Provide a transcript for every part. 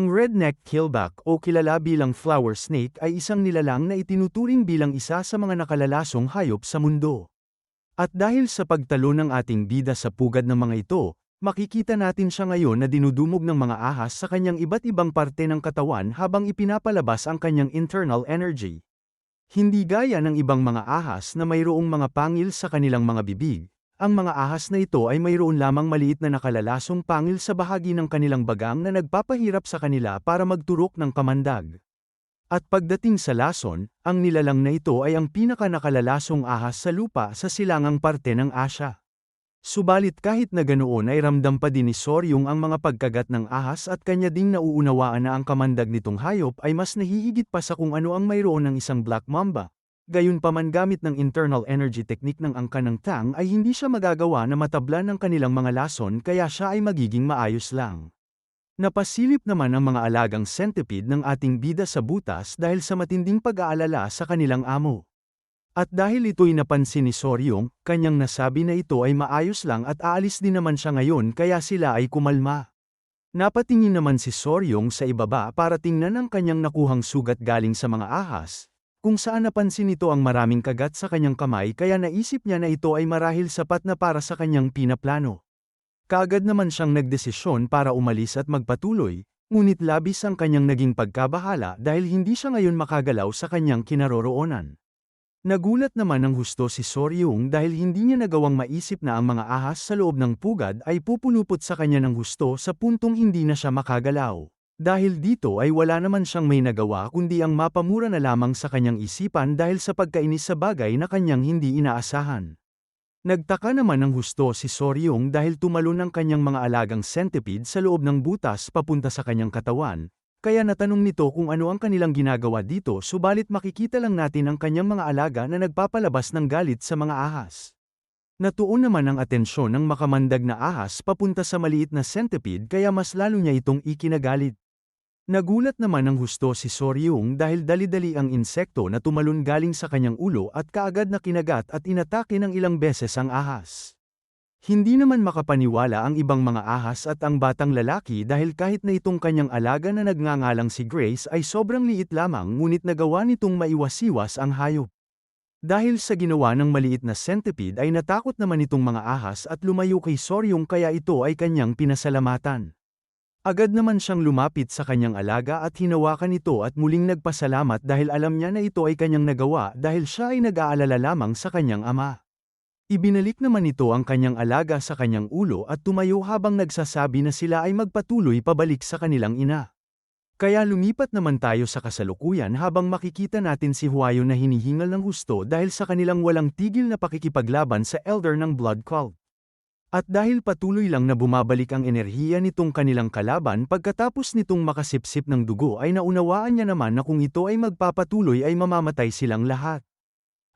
Ang redneck killback o kilala bilang flower snake ay isang nilalang na itinuturing bilang isa sa mga nakalalasong hayop sa mundo. At dahil sa pagtalo ng ating bida sa pugad ng mga ito, makikita natin siya ngayon na dinudumog ng mga ahas sa kanyang iba't ibang parte ng katawan habang ipinapalabas ang kanyang internal energy. Hindi gaya ng ibang mga ahas na mayroong mga pangil sa kanilang mga bibig, ang mga ahas na ito ay mayroon lamang maliit na nakalalasong pangil sa bahagi ng kanilang bagang na nagpapahirap sa kanila para magturok ng kamandag. At pagdating sa lason, ang nilalang na ito ay ang pinaka-nakalalasong ahas sa lupa sa silangang parte ng Asya. Subalit kahit na ganoon ay ramdam pa din ni Soryong ang mga pagkagat ng ahas at kanya ding nauunawaan na ang kamandag nitong hayop ay mas nahihigit pa sa kung ano ang mayroon ng isang black mamba, Gayunpaman gamit ng internal energy technique ng angka ng Tang ay hindi siya magagawa na matablan ng kanilang mga lason kaya siya ay magiging maayos lang. Napasilip naman ang mga alagang centipede ng ating bida sa butas dahil sa matinding pag-aalala sa kanilang amo. At dahil ito'y napansin ni Soryong, kanyang nasabi na ito ay maayos lang at aalis din naman siya ngayon kaya sila ay kumalma. Napatingin naman si Soryong sa ibaba para tingnan ang kanyang nakuhang sugat galing sa mga ahas, kung saan napansin nito ang maraming kagat sa kanyang kamay kaya naisip niya na ito ay marahil sapat na para sa kanyang pinaplano. Kaagad naman siyang nagdesisyon para umalis at magpatuloy, ngunit labis ang kanyang naging pagkabahala dahil hindi siya ngayon makagalaw sa kanyang kinaroroonan. Nagulat naman ng husto si Soryung dahil hindi niya nagawang maisip na ang mga ahas sa loob ng pugad ay pupulupot sa kanya ng husto sa puntong hindi na siya makagalaw. Dahil dito ay wala naman siyang may nagawa kundi ang mapamura na lamang sa kanyang isipan dahil sa pagkainis sa bagay na kanyang hindi inaasahan. Nagtaka naman ng husto si Soryong dahil tumalon ang kanyang mga alagang centipede sa loob ng butas papunta sa kanyang katawan, kaya natanong nito kung ano ang kanilang ginagawa dito subalit makikita lang natin ang kanyang mga alaga na nagpapalabas ng galit sa mga ahas. Natuon naman ang atensyon ng makamandag na ahas papunta sa maliit na centipede kaya mas lalo niya itong ikinagalit. Nagulat naman ng husto si Soryung dahil dali-dali ang insekto na tumalon galing sa kanyang ulo at kaagad na kinagat at inatake ng ilang beses ang ahas. Hindi naman makapaniwala ang ibang mga ahas at ang batang lalaki dahil kahit na itong kanyang alaga na nagngangalang si Grace ay sobrang liit lamang ngunit nagawa nitong maiwasiwas ang hayop. Dahil sa ginawa ng maliit na centipede ay natakot naman itong mga ahas at lumayo kay Soryong kaya ito ay kanyang pinasalamatan. Agad naman siyang lumapit sa kanyang alaga at hinawakan ito at muling nagpasalamat dahil alam niya na ito ay kanyang nagawa dahil siya ay nag-aalala lamang sa kanyang ama. Ibinalik naman ito ang kanyang alaga sa kanyang ulo at tumayo habang nagsasabi na sila ay magpatuloy pabalik sa kanilang ina. Kaya lumipat naman tayo sa kasalukuyan habang makikita natin si Huayo na hinihingal ng gusto dahil sa kanilang walang tigil na pakikipaglaban sa elder ng blood cult. At dahil patuloy lang na bumabalik ang enerhiya nitong kanilang kalaban pagkatapos nitong makasipsip ng dugo ay naunawaan niya naman na kung ito ay magpapatuloy ay mamamatay silang lahat.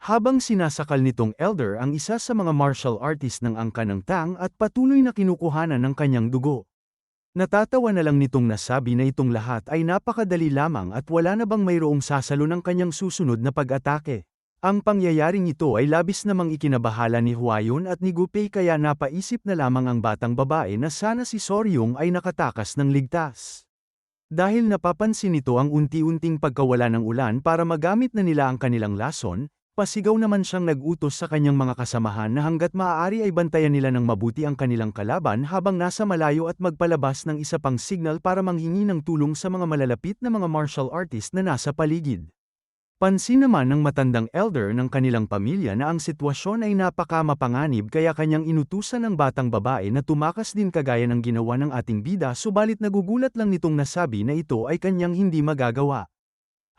Habang sinasakal nitong elder ang isa sa mga martial artist ng angka ng tang at patuloy na kinukuhanan ng kanyang dugo. Natatawa na lang nitong nasabi na itong lahat ay napakadali lamang at wala na bang mayroong sasalo ng kanyang susunod na pag-atake. Ang pangyayaring ito ay labis namang ikinabahala ni Huayon at ni Gupei kaya napaisip na lamang ang batang babae na sana si Soryong ay nakatakas ng ligtas. Dahil napapansin nito ang unti-unting pagkawala ng ulan para magamit na nila ang kanilang lason, pasigaw naman siyang nag-utos sa kanyang mga kasamahan na hanggat maaari ay bantayan nila ng mabuti ang kanilang kalaban habang nasa malayo at magpalabas ng isa pang signal para manghingi ng tulong sa mga malalapit na mga martial artist na nasa paligid. Pansin naman ng matandang elder ng kanilang pamilya na ang sitwasyon ay napaka-mapanganib kaya kanyang inutusan ng batang babae na tumakas din kagaya ng ginawa ng ating bida subalit nagugulat lang nitong nasabi na ito ay kanyang hindi magagawa.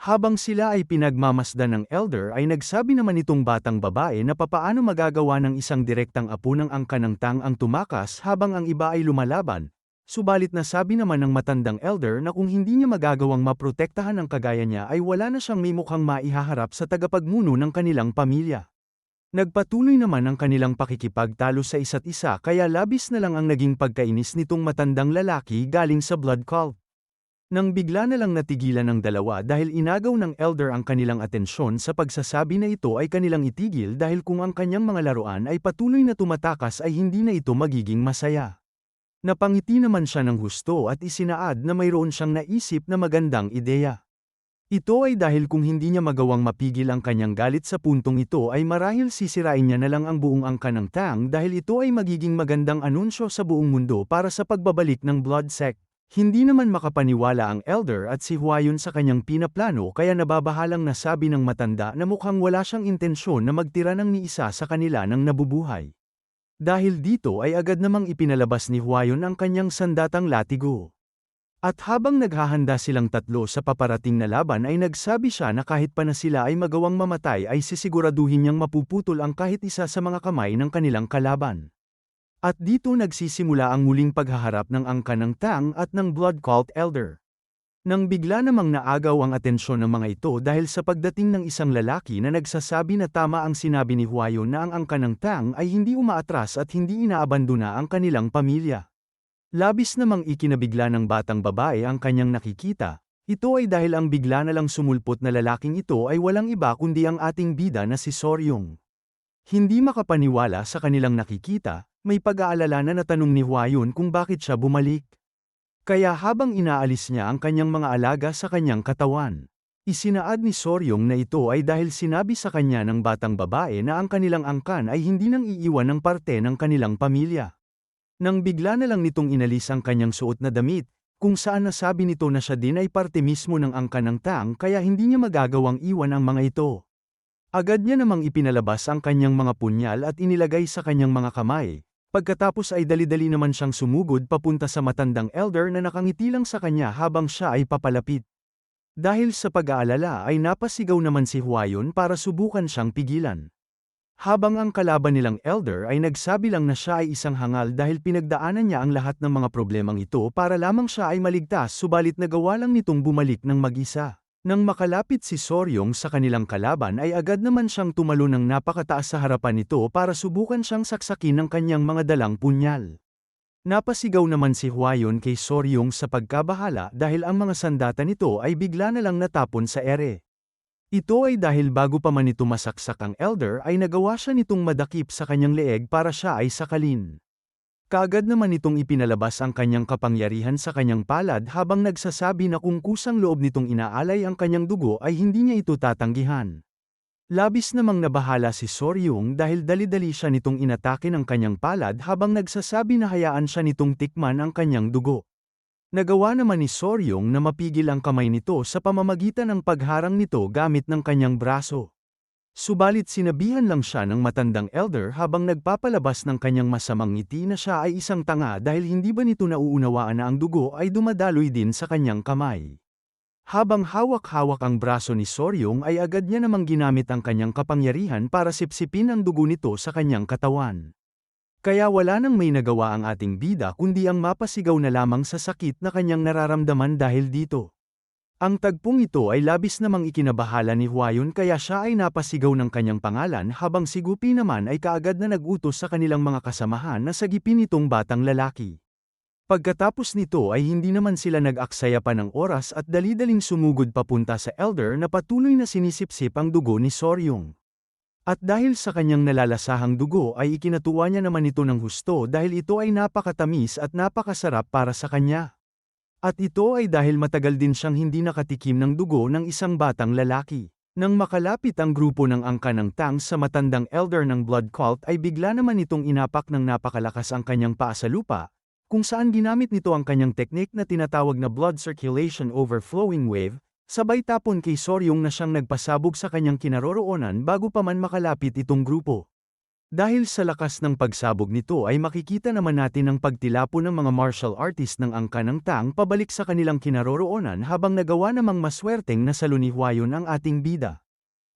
Habang sila ay pinagmamasdan ng elder ay nagsabi naman itong batang babae na papaano magagawa ng isang direktang apo ng angka ng tang ang tumakas habang ang iba ay lumalaban, Subalit nasabi naman ng matandang elder na kung hindi niya magagawang maprotektahan ang kagaya niya ay wala na siyang may mukhang maihaharap sa tagapagmuno ng kanilang pamilya. Nagpatuloy naman ang kanilang pakikipagtalo sa isa't isa kaya labis na lang ang naging pagkainis nitong matandang lalaki galing sa blood cult. Nang bigla na lang natigilan ng dalawa dahil inagaw ng elder ang kanilang atensyon sa pagsasabi na ito ay kanilang itigil dahil kung ang kanyang mga laruan ay patuloy na tumatakas ay hindi na ito magiging masaya. Napangiti naman siya ng husto at isinaad na mayroon siyang naisip na magandang ideya. Ito ay dahil kung hindi niya magawang mapigil ang kanyang galit sa puntong ito ay marahil sisirain niya na lang ang buong angka ng Tang dahil ito ay magiging magandang anunsyo sa buong mundo para sa pagbabalik ng Blood Sect. Hindi naman makapaniwala ang elder at si Huayun sa kanyang pinaplano kaya nababahalang nasabi ng matanda na mukhang wala siyang intensyon na magtira ng ni isa sa kanila ng nabubuhay. Dahil dito ay agad namang ipinalabas ni Huayon ang kanyang sandatang latigo. At habang naghahanda silang tatlo sa paparating na laban ay nagsabi siya na kahit pa na sila ay magawang mamatay ay sisiguraduhin niyang mapuputol ang kahit isa sa mga kamay ng kanilang kalaban. At dito nagsisimula ang muling paghaharap ng angka ng Tang at ng Blood Cult Elder. Nang bigla namang naagaw ang atensyon ng mga ito dahil sa pagdating ng isang lalaki na nagsasabi na tama ang sinabi ni Huayo na ang angka ng Tang ay hindi umaatras at hindi inaabandona ang kanilang pamilya. Labis namang ikinabigla ng batang babae ang kanyang nakikita, ito ay dahil ang bigla na lang sumulpot na lalaking ito ay walang iba kundi ang ating bida na si Soryong. Hindi makapaniwala sa kanilang nakikita, may pag-aalala na natanong ni Huayon kung bakit siya bumalik. Kaya habang inaalis niya ang kanyang mga alaga sa kanyang katawan, isinaad ni Soryong na ito ay dahil sinabi sa kanya ng batang babae na ang kanilang angkan ay hindi nang iiwan ng parte ng kanilang pamilya. Nang bigla na lang nitong inalis ang kanyang suot na damit, kung saan nasabi nito na siya din ay parte mismo ng angkan ng tang kaya hindi niya magagawang iwan ang mga ito. Agad niya namang ipinalabas ang kanyang mga punyal at inilagay sa kanyang mga kamay, Pagkatapos ay dali-dali naman siyang sumugod papunta sa matandang elder na nakangiti lang sa kanya habang siya ay papalapit. Dahil sa pag-aalala ay napasigaw naman si Huayon para subukan siyang pigilan. Habang ang kalaban nilang elder ay nagsabi lang na siya ay isang hangal dahil pinagdaanan niya ang lahat ng mga problemang ito para lamang siya ay maligtas subalit nagawa lang nitong bumalik ng mag-isa. Nang makalapit si Soryong sa kanilang kalaban ay agad naman siyang tumalo ng napakataas sa harapan nito para subukan siyang saksakin ng kanyang mga dalang punyal. Napasigaw naman si Huayon kay Soryong sa pagkabahala dahil ang mga sandata nito ay bigla na lang natapon sa ere. Ito ay dahil bago pa man ito masaksak ang elder ay nagawa siya nitong madakip sa kanyang leeg para siya ay sakalin. Kaagad naman itong ipinalabas ang kanyang kapangyarihan sa kanyang palad habang nagsasabi na kung kusang loob nitong inaalay ang kanyang dugo ay hindi niya ito tatanggihan. Labis namang nabahala si Soryong dahil dali-dali siya nitong inatake ng kanyang palad habang nagsasabi na hayaan siya nitong tikman ang kanyang dugo. Nagawa naman ni Soryong na mapigil ang kamay nito sa pamamagitan ng pagharang nito gamit ng kanyang braso. Subalit sinabihan lang siya ng matandang elder habang nagpapalabas ng kanyang masamang ngiti na siya ay isang tanga dahil hindi ba nito nauunawaan na ang dugo ay dumadaloy din sa kanyang kamay. Habang hawak-hawak ang braso ni Soryong ay agad niya namang ginamit ang kanyang kapangyarihan para sipsipin ang dugo nito sa kanyang katawan. Kaya wala nang may nagawa ang ating bida kundi ang mapasigaw na lamang sa sakit na kanyang nararamdaman dahil dito. Ang tagpong ito ay labis namang ikinabahala ni Huayon kaya siya ay napasigaw ng kanyang pangalan habang si Gupi naman ay kaagad na nagutos sa kanilang mga kasamahan na sagipin itong batang lalaki. Pagkatapos nito ay hindi naman sila nag-aksaya pa ng oras at dali-daling sumugod papunta sa elder na patuloy na sinisipsip ang dugo ni Soryong. At dahil sa kanyang nalalasahang dugo ay ikinatuwa niya naman ito ng husto dahil ito ay napakatamis at napakasarap para sa kanya. At ito ay dahil matagal din siyang hindi nakatikim ng dugo ng isang batang lalaki. Nang makalapit ang grupo ng angka ng Tang sa matandang elder ng blood cult ay bigla naman itong inapak ng napakalakas ang kanyang paa sa lupa, kung saan ginamit nito ang kanyang teknik na tinatawag na blood circulation overflowing wave, sabay tapon kay Soryong na siyang nagpasabog sa kanyang kinaroroonan bago pa man makalapit itong grupo. Dahil sa lakas ng pagsabog nito ay makikita naman natin ang pagtilapo ng mga martial artist ng angka ng tang pabalik sa kanilang kinaroroonan habang nagawa namang maswerteng na salunihwayon ang ating bida.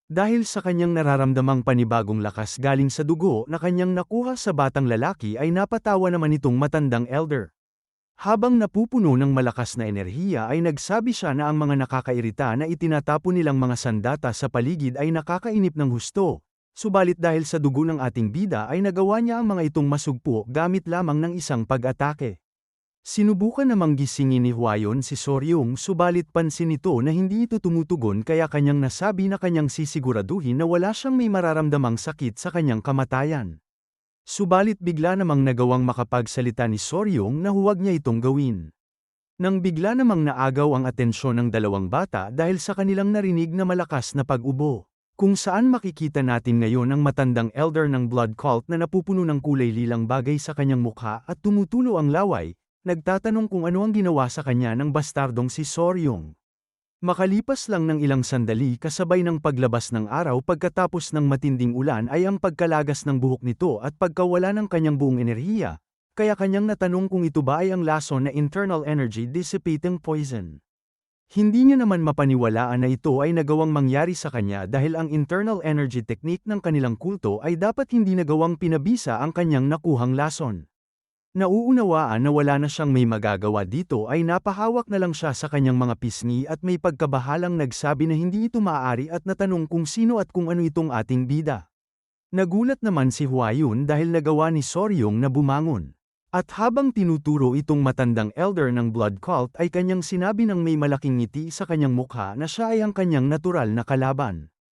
Dahil sa kanyang nararamdamang panibagong lakas galing sa dugo na kanyang nakuha sa batang lalaki ay napatawa naman itong matandang elder. Habang napupuno ng malakas na enerhiya ay nagsabi siya na ang mga nakakairita na itinatapo nilang mga sandata sa paligid ay nakakainip ng husto, Subalit dahil sa dugo ng ating bida ay nagawa niya ang mga itong masugpo gamit lamang ng isang pag-atake. Sinubukan namang gisingin ni Huayon si Soryong subalit pansin nito na hindi ito tumutugon kaya kanyang nasabi na kanyang sisiguraduhin na wala siyang may mararamdamang sakit sa kanyang kamatayan. Subalit bigla namang nagawang makapagsalita ni Soryong na huwag niya itong gawin. Nang bigla namang naagaw ang atensyon ng dalawang bata dahil sa kanilang narinig na malakas na pag-ubo. Kung saan makikita natin ngayon ang matandang elder ng blood cult na napupuno ng kulay lilang bagay sa kanyang mukha at tumutulo ang laway, nagtatanong kung ano ang ginawa sa kanya ng bastardong si Soryong. Makalipas lang ng ilang sandali kasabay ng paglabas ng araw pagkatapos ng matinding ulan ay ang pagkalagas ng buhok nito at pagkawala ng kanyang buong enerhiya, kaya kanyang natanong kung ito ba ay ang lason na internal energy dissipating poison. Hindi niya naman mapaniwalaan na ito ay nagawang mangyari sa kanya dahil ang internal energy technique ng kanilang kulto ay dapat hindi nagawang pinabisa ang kanyang nakuhang lason. Nauunawaan na wala na siyang may magagawa dito ay napahawak na lang siya sa kanyang mga pisngi at may pagkabahalang nagsabi na hindi ito maaari at natanong kung sino at kung ano itong ating bida. Nagulat naman si Huayun dahil nagawa ni Soryong na bumangon. At habang tinuturo itong matandang elder ng blood cult ay kanyang sinabi ng may malaking ngiti sa kanyang mukha na siya ay ang kanyang natural na kalaban.